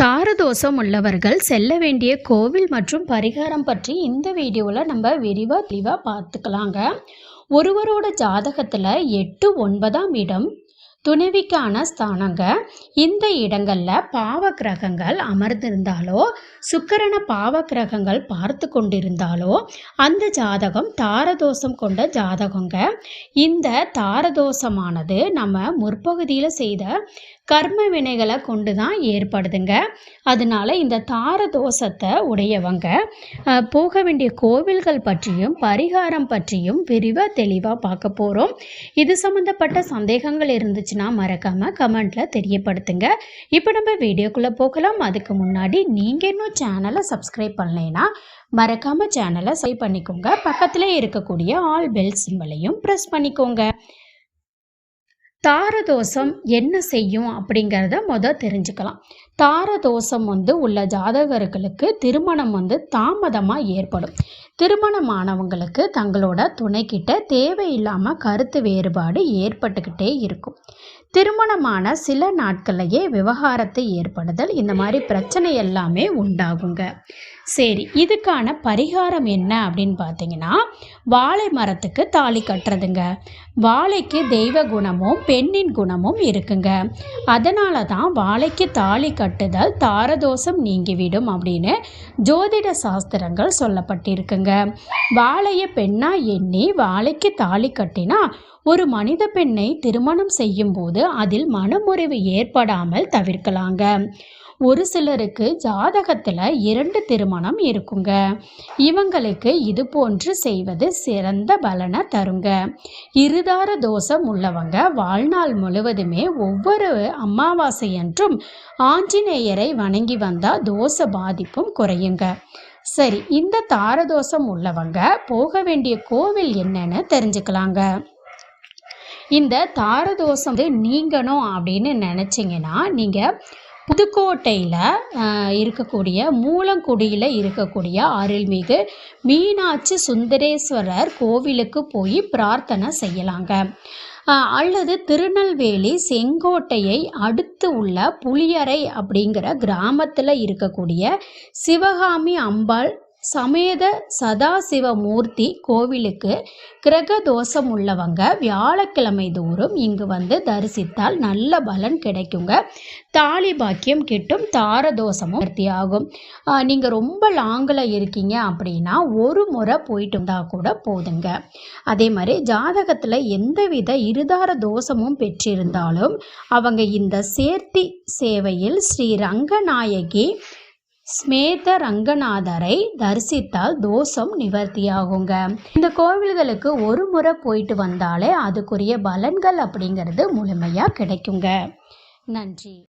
தாரதோஷம் உள்ளவர்கள் செல்ல வேண்டிய கோவில் மற்றும் பரிகாரம் பற்றி இந்த வீடியோவில் நம்ம விரிவாக தெளிவாக பார்த்துக்கலாங்க. ஒருவரோட ஜாதகத்தில் எட்டு ஒன்பதாம் இடம் துணைவிக்கான ஸ்தானங்க. இந்த இடங்களில் பாவ கிரகங்கள் அமர்ந்திருந்தாலோ சுக்கரன பாவ கிரகங்கள் பார்த்து கொண்டிருந்தாலோ அந்த ஜாதகம் தாரதோஷம் கொண்ட ஜாதகங்க. இந்த தாரதோஷமானது நம்ம முற்பகுதியில் செய்த கர்ம வினைகளை கொண்டு தான் ஏற்படுதுங்க. அதனால இந்த தார தோஷத்தை உடையவங்க போக வேண்டிய கோவில்கள் பற்றியும் பரிகாரம் பற்றியும் விரிவாக தெளிவாக பார்க்க போகிறோம் இது சம்மந்தப்பட்ட சந்தேகங்கள் இருந்துச்சுன்னா மறக்காமல் கமெண்ட்டில் தெரியப்படுத்துங்க. இப்போ நம்ம வீடியோக்குள்ளே போகலாம். அதுக்கு முன்னாடி நீங்கள் இன்னும் சேனலை சப்ஸ்கிரைப் பண்ணலைன்னா மறக்காமல் சேனலை சப்ஸ்கிரைப் பண்ணிக்கோங்க. பக்கத்தில் இருக்கக்கூடிய ஆல் பெல் சிம்பலையும் ப்ரெஸ் பண்ணிக்கோங்க. தாரதோஷம் என்ன செய்யும் அப்படிங்கிறத முத தெரிஞ்சுக்கலாம். தாரதோஷம் வந்து உள்ள ஜாதகர்களுக்கு திருமணம் வந்து தாமதமாக ஏற்படும். திருமணமானவங்களுக்கு தங்களோட துணைக்கிட்ட தேவையில்லாமல் கருத்து வேறுபாடு ஏற்பட்டுக்கிட்டே இருக்கும். திருமணமான சில நாட்கள்லையே விவகாரத்தை ஏற்படுதல் இந்த மாதிரி பிரச்சனை எல்லாமே உண்டாகுங்க. சரி இதுக்கான பரிகாரம் என்ன அப்படின்னு பார்த்தீங்கன்னா வாழை மரத்துக்கு தாலி கட்டுறதுங்க. வாழைக்கு தெய்வ குணமும் பெண்ணின் குணமும் இருக்குங்க. அதனால தான் வாழைக்கு தாலி கட்டுதல் தாரதோஷம் நீங்கிவிடும் அப்படின்னு ஜோதிட சாஸ்திரங்கள் சொல்லப்பட்டிருக்குங்க. வாழையை பெண்ணா எண்ணி வாழைக்கு தாலி கட்டினா ஒரு மனித பெண்ணை திருமணம் செய்யும் போது அதில் மனமுறிவு ஏற்படாமல் தவிர்க்கலாங்க. ஒரு சிலருக்கு ஜாதகத்தில் இரண்டு திருமணம் இருக்குங்க. இவங்களுக்கு இது போன்று செய்வது சிறந்த பலனை தருங்க. இருதார தோஷம் உள்ளவங்க வாழ்நாள் முழுவதுமே ஒவ்வொரு அமாவாசை என்றும் ஆஞ்சநேயரை வணங்கி வந்தால் தோஷ பாதிப்பும் குறையுங்க. சரி இந்த தாரதோஷம் உள்ளவங்க போக வேண்டிய கோவில் என்னன்னு தெரிஞ்சுக்கலாங்க. இந்த தாரதோஷம் நீங்கணும் அப்படின்னு நினச்சிங்கன்னா நீங்கள் புதுக்கோட்டையில் இருக்கக்கூடிய மூலங்குடியில் இருக்கக்கூடிய அருள்மிகு மீனாட்சி சுந்தரேஸ்வரர் கோவிலுக்கு போய் பிரார்த்தனை செய்யலாங்க. அல்லது திருநெல்வேலி செங்கோட்டையை அடுத்து உள்ள புளியரை அப்படிங்கிற கிராமத்தில் இருக்கக்கூடிய சிவகாமி அம்பாள் சமேத சதாசிவமூர்த்தி கோவிலுக்கு கிரக தோஷம் உள்ளவங்க வியாழக்கிழமை தோறும் இங்கு வந்து தரிசித்தால் நல்ல பலன் கிடைக்குங்க. தாலி பாக்கியம் கிட்டும் தார தோஷமும் ஆகும் நீங்கள் ரொம்ப லாங்கில் இருக்கீங்க அப்படின்னா ஒரு முறை போயிட்டு இருந்தால் கூட போதுங்க. அதே மாதிரி ஜாதகத்தில் எந்தவித இருதார தோஷமும் பெற்றிருந்தாலும் அவங்க இந்த சேர்த்தி சேவையில் ஸ்ரீ ரங்கநாயகி ஸ்மேத ரங்கநாதரை தரிசித்தால் தோஷம் நிவர்த்தியாகுங்க. இந்த கோவில்களுக்கு ஒரு முறை போயிட்டு வந்தாலே அதுக்குரிய பலன்கள் அப்படிங்கிறது முழுமையாக கிடைக்குங்க. நன்றி.